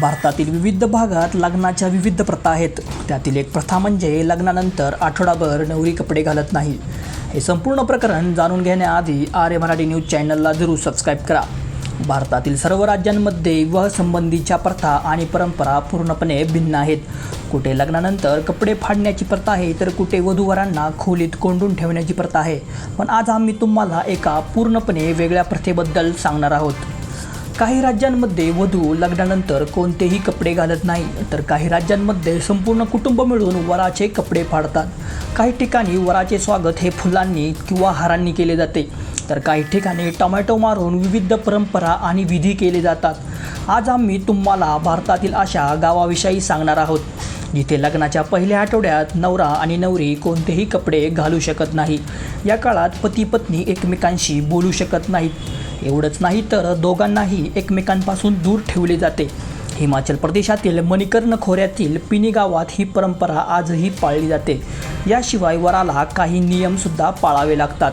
भारतातील विविध भागात लग्नाच्या विविध प्रथा आहेत. त्यातील एक प्रथा म्हणजे लग्नानंतर आठवडाभर नवरी कपडे घालत नाही. हे संपूर्ण प्रकरण जाणून घेण्याआधी आर्य मराठी न्यूज चॅनलला जरूर सबस्क्राईब करा. भारतातील सर्व राज्यांमध्ये विवाहसंबंधीच्या प्रथा आणि परंपरा पूर्णपणे भिन्न आहेत. कुठे लग्नानंतर कपडे फाडण्याची प्रथा आहे तर कुठे वधूवरांना खोलीत कोंडून ठेवण्याची प्रथा आहे. पण आज आम्ही तुम्हाला एका पूर्णपणे वेगळ्या प्रथेबद्दल सांगणार आहोत. काही राज्यांमध्ये वधू लग्नानंतर कोणतेही कपडे घालत नाही. तर काही राज्यांमध्ये संपूर्ण कुटुंब मिळून वराचे कपडे फाडतात. काही ठिकाणी वराचे स्वागत हे फुलांनी किंवा हारांनी केले जाते. तर काही ठिकाणी टोमॅटो मारून विविध परंपरा आणि विधी केले जातात. आज आम्ही तुम्हाला भारतातील अशा गावाविषयी सांगणार आहोत. जिथे लग्नाच्या पहिल्या आठवड्यात नवरा आणि नवरी कोणतेही कपडे घालू शकत नाही. या काळात पती पत्नी एकमेकांशी बोलू शकत नाहीत. एवढंच नाही तर दोघांनाही एकमेकांपासून दूर ठेवले जाते. हिमाचल प्रदेशातील मणिकर्ण खोऱ्यातील पिनी गावात ही परंपरा आजही पाळली जाते. याशिवाय वराला काही नियमसुद्धा पाळावे लागतात.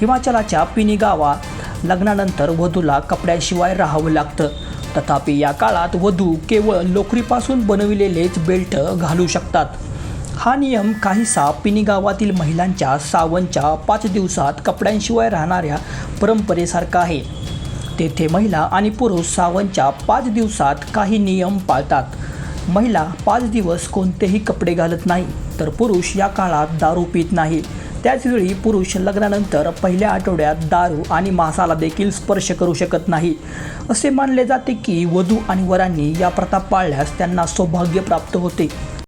हिमाचलाच्या पिनी गावात लग्नानंतर वधूला कपड्याशिवाय राहावं लागतं. तथापि या काळात वधू केवळ लोकरीपासून बनविलेलेच बेल्ट घालू शकतात. हा नियम काहीसा पिनी गावातील महिलांच्या सावनच्या पाच दिवसात कपड्यांशिवाय राहणाऱ्या परंपरेसारखा आहे. तेथे महिला आणि पुरुष सावनच्या पाच दिवसात काही नियम पाळतात. महिला पाच दिवस कोणतेही कपडे घालत नाही तर पुरुष या काळात दारू पित नाही. त्याचवेळी पुरुष लग्नानंतर पहिल्या आठवड्यात दारू आणि मांसाला देखील स्पर्श करू शकत नाही. असे मानले जाते की वधू आणि वरांनी या प्रथा पाळल्यास त्यांना सौभाग्य प्राप्त होते.